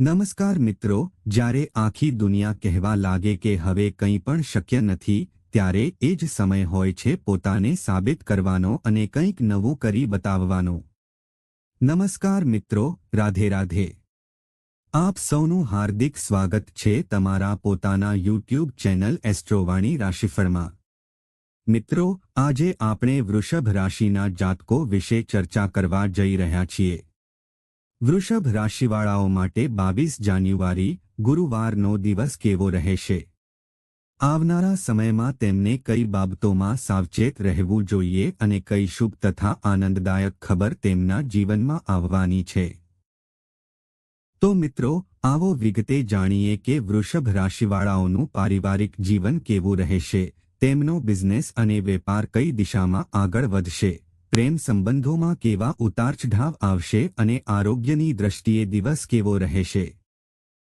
નમસ્કાર મિત્રો, જ્યારે આખી દુનિયા કહેવા લાગે કે હવે કંઈ પણ શક્ય નથી, ત્યારે એ જ સમય હોય છે પોતાને સાબિત કરવાનો અને કંઈક નવું કરી બતાવવાનો. નમસ્કાર મિત્રો, રાધે રાધે. આપ સૌનું હાર્દિક સ્વાગત છે તમારા પોતાના યુટ્યુબ ચેનલ એસ્ટ્રોવાણી રાશિફળમાં. મિત્રો, આજે આપણે વૃષભ રાશિના જાતકો વિશે ચર્ચા કરવા જઈ રહ્યા છીએ. વૃષભ રાશિવાળાઓ માટે બાવીસ જાન્યુઆરી ગુરુવારનો દિવસ કેવો રહેશે? આવનારા સમયમાં તેમને કઈ બાબતોમાં સાવચેત રહેવું જોઈએ અને કઈ શુભ તથા આનંદદાયક ખબર તેમના જીવનમાં આવવાની છે? તો મિત્રો, આવો વિગતે જાણીએ કે વૃષભ રાશિવાળાઓનું પારિવારિક જીવન કેવું રહેશે? તેમનો બિઝનેસ અને વેપાર કઈ દિશામાં આગળ વધશે? પ્રેમ સંબંધોમાં કેવા ઉતારચઢાવ આવશે અને આરોગ્યની દ્રષ્ટિએ દિવસ કેવો રહેશે?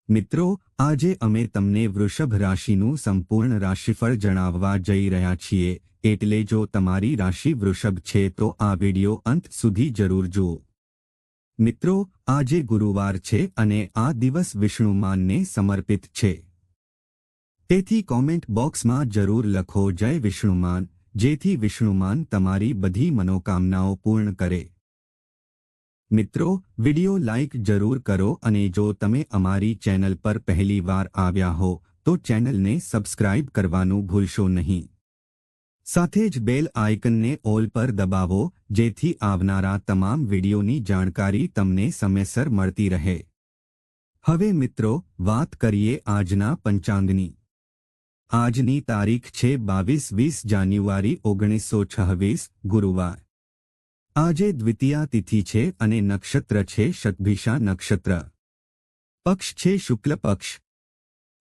મિત્રો, આજે અમે તમને વૃષભ રાશિનું સંપૂર્ણ રાશિફળ જણાવવા જઈ રહ્યા છીએ, એટલે જો તમારી રાશિ વૃષભ છે તો આ વિડિયો અંત સુધી જરૂર જુઓ. મિત્રો, આજે ગુરુવાર છે અને આ દિવસ વિષ્ણુમાનને સમર્પિત છે. તેથી કોમેન્ટ બોક્સમાં જરૂર લખો, જય વિષ્ણુમાન જેથી વિષ્ણુમાન તમારી બધી મનોકામનાઓ પૂર્ણ કરે. મિત્રો, વિડિયો લાઇક જરૂર કરો અને જો તમે અમારી ચેનલ પર પહેલી વાર આવ્યા હો, તો ચેનલને સબસ્ક્રાઇબ કરવાનું ભૂલશો નહીં. સાથે જ બેલ આઇકનને ઓલ પર દબાવો, જેથી આવનારા તમામ વિડિયોની જાણકારી તમને સમયસર મળતી રહે. હવે મિત્રો, વાત કરીએ આજના પંચાંગની. આજની તારીખ છે બાવીસ વીસ જાન્યુઆરી ઓગણીસો છવ્વીસ, ગુરુવાર. આજે દ્વિતીયા તિથિ છે અને નક્ષત્ર છે શતભિષા નક્ષત્ર. પક્ષ છે શુક્લ પક્ષ.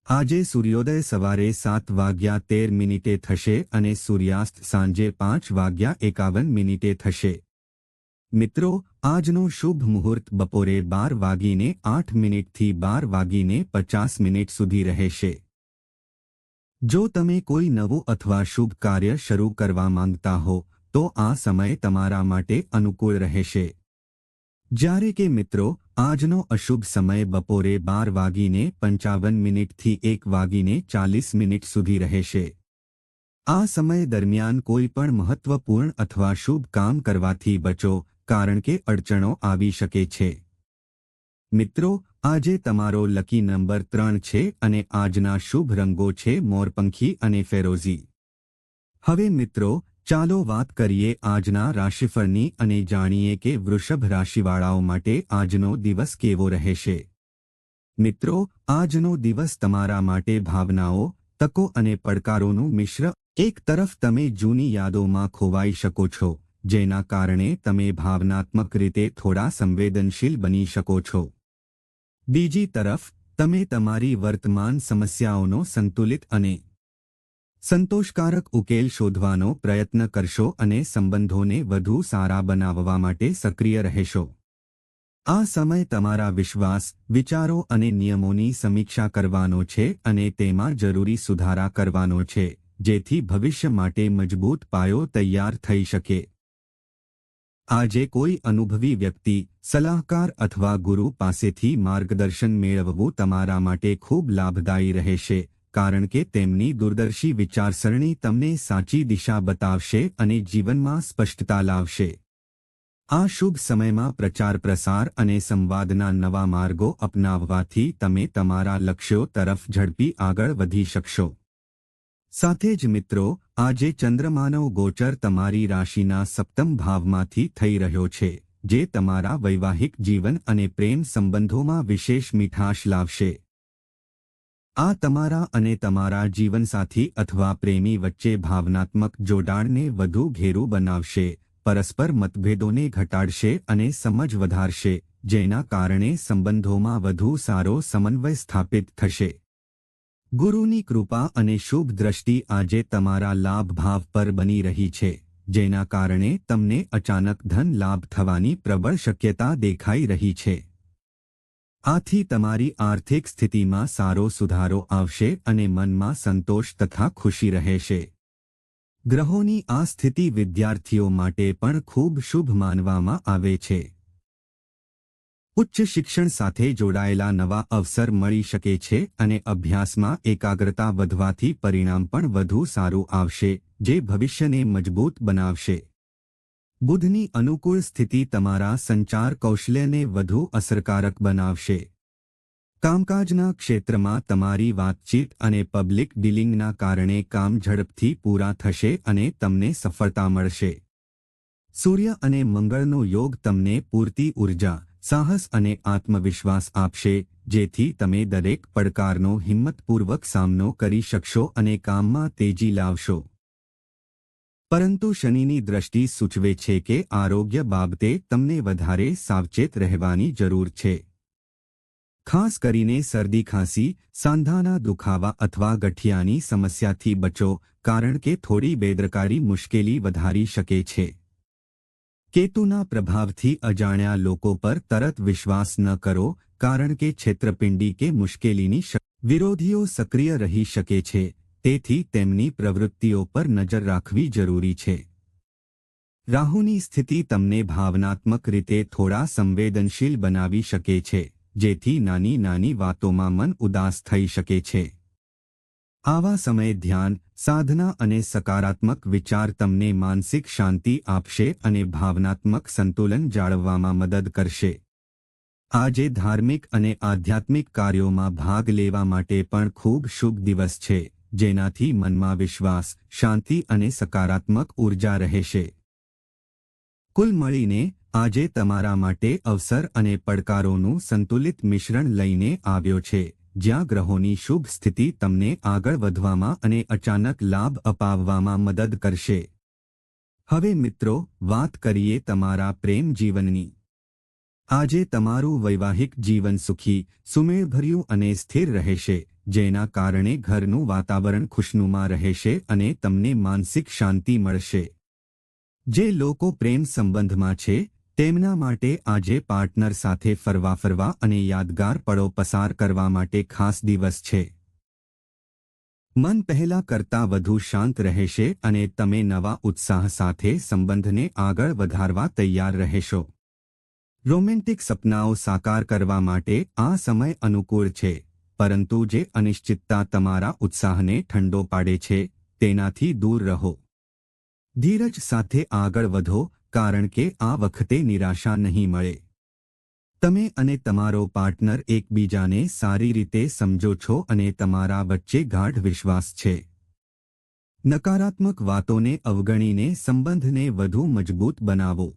આજે સૂર્યોદય સવારે સાત વાગ્યા તેર મિનિટે થશે અને સૂર્યાસ્ત સાંજે પાંચ વાગ્યા એકાવન મિનિટે થશે. મિત્રો, આજનો શુભ મુહૂર્ત બપોરે બાર વાગીને આઠ મિનિટથી બાર વાગીને પચાસ મિનિટ સુધી રહેશે. જો તમે કોઈ નવું અથવા શુભ કાર્ય શરૂ કરવા માંગતા હો, તો આ સમય તમારા માટે અનુકૂળ રહેશે. જ્યારે કે મિત્રો, આજનો અશુભ સમય બપોરે બાર વાગીને પંચાવન મિનિટથી એક વાગીને ચાલીસ મિનિટ સુધી રહેશે. આ સમય દરમિયાન કોઈ પણ મહત્વપૂર્ણ અથવા શુભ કામ કરવાથી બચો, કારણ કે અડચણો આવી શકે છે. મિત્રો આજે તમારો લકી નંબર ત્રણ છે અને આજના શુભ રંગો છે મોરપંખી અને ફેરોઝી. હવે મિત્રો, ચાલો વાત કરીએ આજના રાશિફળની અને જાણીએ કે વૃષભ રાશિવાળાઓ માટે આજનો દિવસ કેવો રહેશે. મિત્રો, આજનો દિવસ તમારા માટે ભાવનાઓ, તકો અને પડકારોનું મિશ્ર. એક તરફ તમે જૂની યાદોમાં ખોવાઈ શકો છો, જેના કારણે તમે ભાવનાત્મક રીતે થોડા સંવેદનશીલ બની શકો છો. બીજી તરફ, તમે તમારી વર્તમાન સમસ્યાઓનો સંતુલિત અને સંતોષકારક ઉકેલ શોધવાનો પ્રયત્ન કરશો અને સંબંધોને વધુ સારા બનાવવા માટે સક્રિય રહેશો. આ સમય તમારા વિશ્વાસ, વિચારો અને નિયમોની સમીક્ષા કરવાનો છે અને તેમાં જરૂરી સુધારા કરવાનો છે, જેથી ભવિષ્ય માટે મજબૂત પાયો તૈયાર થઈ શકે. આજે કોઈ અનુભવી વ્યક્તિ, સલાહકાર અથવા ગુરુ પાસેથી માર્ગદર્શન મેળવવું તમારા માટે ખૂબ લાભદાયી રહેશે, કારણ કે તેમની દૂરદર્શી વિચારસરણી તમને સાચી દિશા બતાવશે અને જીવનમાં સ્પષ્ટતા લાવશે. આ શુભ સમયમાં પ્રચાર પ્રસાર અને સંવાદના નવા માર્ગો અપનાવવાથી તમે તમારા લક્ષ્યો તરફ ઝડપી આગળ વધી શકશો. સાથે જ મિત્રો આજે ચંદ્રમાનવ ગોચર તમારી રાશિના સપ્તમ ભાવમાંથી થઈ રહ્યો છે, જે તમારા વૈવાહિક જીવન અને પ્રેમ સંબંધોમાં વિશેષ મીઠાશ લાવશે. આ તમારા અને તમારા જીવનસાથી અથવા પ્રેમી વચ્ચે ભાવનાત્મક જોડાણને વધુ ઘેરું બનાવશે, પરસ્પર મતભેદોને ઘટાડશે અને સમજ વધારશે, જેના કારણે સંબંધોમાં વધુ સારો સમન્વય સ્થાપિત થશે. ગુરુની કૃપા અને શુભ દ્રષ્ટિ આજે તમારા લાભ ભાવ પર બની રહી છે, જેના કારણે તમને અચાનક ધન લાભ થવાની પ્રબળ શક્યતા દેખાઈ રહી છે. આથી તમારી આર્થિક સ્થિતિમાં સારો સુધારો આવશે અને મનમાં સંતોષ તથા ખુશી રહેશે. ગ્રહોની આ સ્થિતિ વિદ્યાર્થીઓ માટે પણ ખૂબ શુભ માનવામાં આવે છે. ઉચ્ચ શિક્ષણ સાથે જોડાયેલા નવા અવસર મળી શકે છે અને અભ્યાસમાં એકાગ્રતા વધવાથી પરિણામ પણ વધુ સારું આવશે, જે ભવિષ્યને મજબૂત બનાવશે. બુધની અનુકૂળ સ્થિતિ તમારા સંચાર કૌશલ્યને વધુ અસરકારક બનાવશે. કામકાજના ક્ષેત્રમાં તમારી વાતચીત અને પબ્લિક ડીલિંગના કારણે કામ ઝડપથી પૂરા થશે અને તમને સફળતા મળશે. સૂર્ય અને મંગળનો યોગ તમને પૂરતી ઊર્જા સાહસ અને આત્મવિશ્વાસ આપશે, જેથી તમે દરેક પડકારનો હિંમતપૂર્વક સામનો કરી શકશો અને કામમાં તેજી લાવશો. પરંતુ શનિની દ્રષ્ટિ સૂચવે છે કે આરોગ્ય બાબતે તમને વધારે સાવચેત રહેવાની જરૂર છે. ખાસ કરીને શરદી ખાંસી, સાંધાના દુખાવા અથવા ગઠિયાની સમસ્યાથી બચો, કારણ કે થોડી બેદરકારી મુશ્કેલી વધારી શકે છે. કેતુના પ્રભાવથી અજાણ્યા લોકો પર તરત વિશ્વાસ ન કરો, કારણ કે છેતરપિંડી કે મુશ્કેલીની વિરોધીઓ સક્રિય રહી શકે છે, તેથી તેમની પ્રવૃત્તિઓ પર નજર રાખવી જરૂરી છે. રાહુની સ્થિતિ તમને ભાવનાત્મક રીતે થોડા સંવેદનશીલ બનાવી શકે છે, જેથી નાની નાની વાતોમાં મન ઉદાસ થઈ શકે છે. આવા સમયે ધ્યાન, સાધના અને સકારાત્મક વિચાર તમને માનસિક શાંતિ આપશે અને ભાવનાત્મક સંતુલન જાળવવામાં મદદ કરશે. આજે ધાર્મિક અને આધ્યાત્મિક કાર્યોમાં ભાગ લેવા માટે પણ ખૂબ શુભ દિવસ છે, જેનાથી મનમાં વિશ્વાસ, શાંતિ અને સકારાત્મક ઊર્જા રહેશે. કુલ મળીને આજે તમારા માટે અવસર અને પડકારોનું સંતુલિત મિશ્રણ લઈને આવ્યો છે. જ્યાં ગ્રહોની શુભ સ્થિતિ તમને આગળ વધવામાં અને અચાનક લાભ અપાવવામાં મદદ કરશે. હવે મિત્રો, વાત કરીએ તમારા પ્રેમ જીવનની. આજે તમારું વૈવાહિક જીવન સુખી, સુમેળભર્યું અને સ્થિર રહેશે, જેના કારણે ઘરનું વાતાવરણ ખુશનુમા રહેશે અને તમને માનસિક શાંતિ મળશે. જે લોકો પ્રેમ સંબંધમાં છે તેમના માટે આજે પાર્ટનર સાથે ફરવા ફરવા અને યાદગાર પળો પસાર કરવા માટે ખાસ દિવસ છે. મન પહેલા કરતાં વધુ શાંત રહેશે અને તમે નવા ઉત્સાહ સાથે સંબંધને આગળ વધારવા તૈયાર રહેશો. રોમેન્ટિક સપનાઓ સાકાર કરવા માટે આ સમય અનુકૂળ છે, પરંતુ જે અનિશ્ચિતતા તમારા ઉત્સાહને ઠંડો પાડે છે, તેનાથી દૂર રહો. ધીરજ સાથે આગળ વધો કારણ કે આ વખતે નિરાશા નહીં મળે. તમે અને તમારો પાર્ટનર એકબીજાને સારી રીતે સમજો છો અને તમારા વચ્ચે ગાઢ વિશ્વાસ છે. નકારાત્મક વાતોને અવગણીને સંબંધને વધુ મજબૂત બનાવો.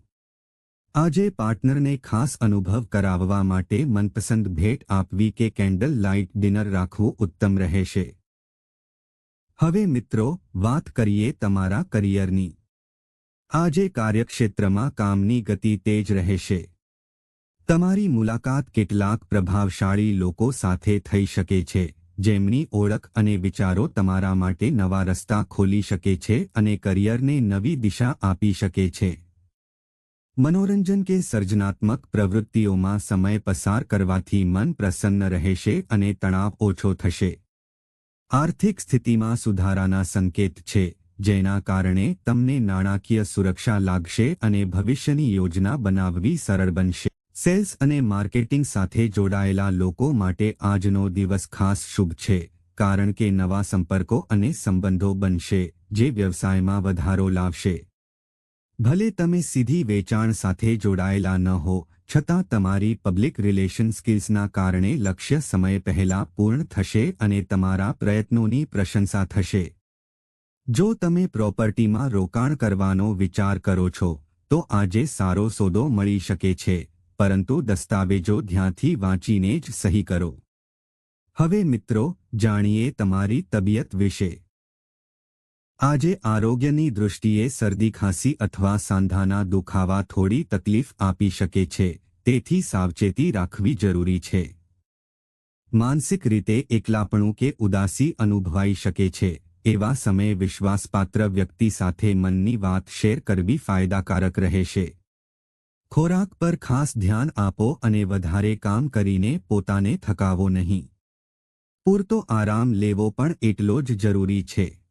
આજે પાર્ટનરને ખાસ અનુભવ કરાવવા માટે મનપસંદ ભેટ આપવી કે કેન્ડલ લાઇટ ડિનર રાખવું ઉત્તમ રહેશે. હવે મિત્રો, વાત કરીએ તમારા કરિયરની. આજે કાર્યક્ષેત્રમાં કામની ગતિ તેજ રહેશે. તમારી મુલાકાત કેટલાક પ્રભાવશાળી લોકો સાથે થઈ શકે છે, જેમની ઓળખ અને વિચારો તમારા માટે નવા રસ્તા ખોલી શકે છે અને કરિયરને નવી દિશા આપી શકે છે. મનોરંજન કે સર્જનાત્મક પ્રવૃત્તિઓમાં સમય પસાર કરવાથી મન પ્રસન્ન રહેશે અને તણાવ ઓછો થશે. આર્થિક સ્થિતિમાં સુધારાના સંકેત છે. જેના કારણે તમને નાણાકીય સુરક્ષા લાગશે અને ભવિષ્યની યોજના બનાવવી સરળ બનશે. સેલ્સ અને માર્કેટિંગ સાથે જોડાયેલા લોકો માટે આજનો દિવસ ખાસ શુભ છે, કારણ કે નવા સંપર્કો અને સંબંધો બનશે, જે વ્યવસાયમાં વધારો લાવશે. ભલે તમે સીધી વેચાણ સાથે જોડાયેલા ન હો, છતાં તમારી પબ્લિક રિલેશન સ્કિલ્સના કારણે લક્ષ્ય સમય પહેલા પૂર્ણ થશે અને તમારા પ્રયત્નોની પ્રશંસા થશે. જો તમે પ્રોપર્ટીમાં રોકાણ કરવાનો વિચાર કરો છો, તો આજે સારો સોદો મળી શકે છે, પરંતુ દસ્તાવેજો ધ્યાનથી વાંચીને જ સહી કરો. હવે મિત્રો, જાણીએ તમારી તબિયત વિશે. આજે આરોગ્યની દૃષ્ટિએ શરદી, ખાંસી અથવા સાંધાના દુખાવા થોડી તકલીફ આપી શકે છે, તેથી સાવચેતી રાખવી જરૂરી છે. માનસિક રીતે એકલાપણું કે ઉદાસી અનુભવાઈ શકે છે. એવા સમયે વિશ્વાસપાત્ર વ્યક્તિ સાથે મનની વાત શેર કરવી ફાયદાકારક રહેશે. ખોરાક પર ખાસ ધ્યાન આપો અને વધારે કામ કરીને પોતાને થકાવો નહીં. પૂરતો આરામ લેવો પણ એટલો જ જરૂરી છે.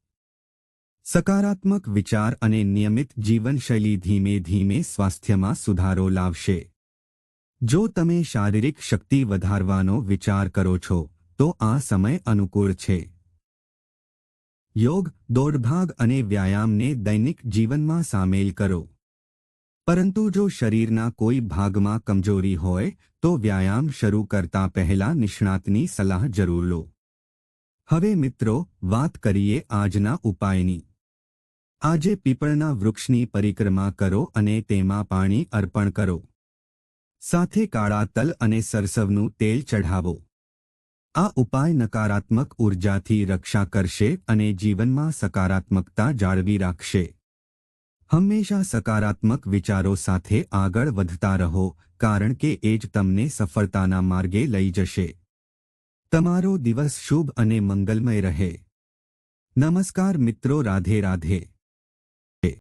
સકારાત્મક વિચાર અને નિયમિત જીવનશૈલી ધીમે ધીમે સ્વાસ્થ્યમાં સુધારો લાવશે. જો તમે શારીરિક શક્તિ વધારવાનો વિચાર કરો છો, તો આ સમય અનુકૂળ છે. યોગ, દોડભાગ અને વ્યાયામને દૈનિક જીવનમાં સામેલ કરો. પરંતુ જો શરીરના કોઈ ભાગમાં કમજોરી હોય, તો વ્યાયામ શરૂ કરતા પહેલા નિષ્ણાતની સલાહ જરૂર લો. હવે મિત્રો, વાત કરીએ આજના ઉપાયની. આજે પીપળના વૃક્ષની પરિક્રમા કરો અને તેમાં પાણી અર્પણ કરો. સાથે કાળા તલ અને સરસવનું તેલ ચઢાવો. આ ઉપાય નકારાત્મક ઉર્જાથી રક્ષા કરશે અને જીવનમાં સકારાત્મકતા જાળવી રાખશે. હંમેશા સકારાત્મક વિચારો સાથે આગળ વધતા રહો, કારણ કે એ જ તમને સફળતાના માર્ગે લઈ જશે. તમારો દિવસ શુભ અને મંગલમય રહે. નમસ્કાર મિત્રો રાધે રાધે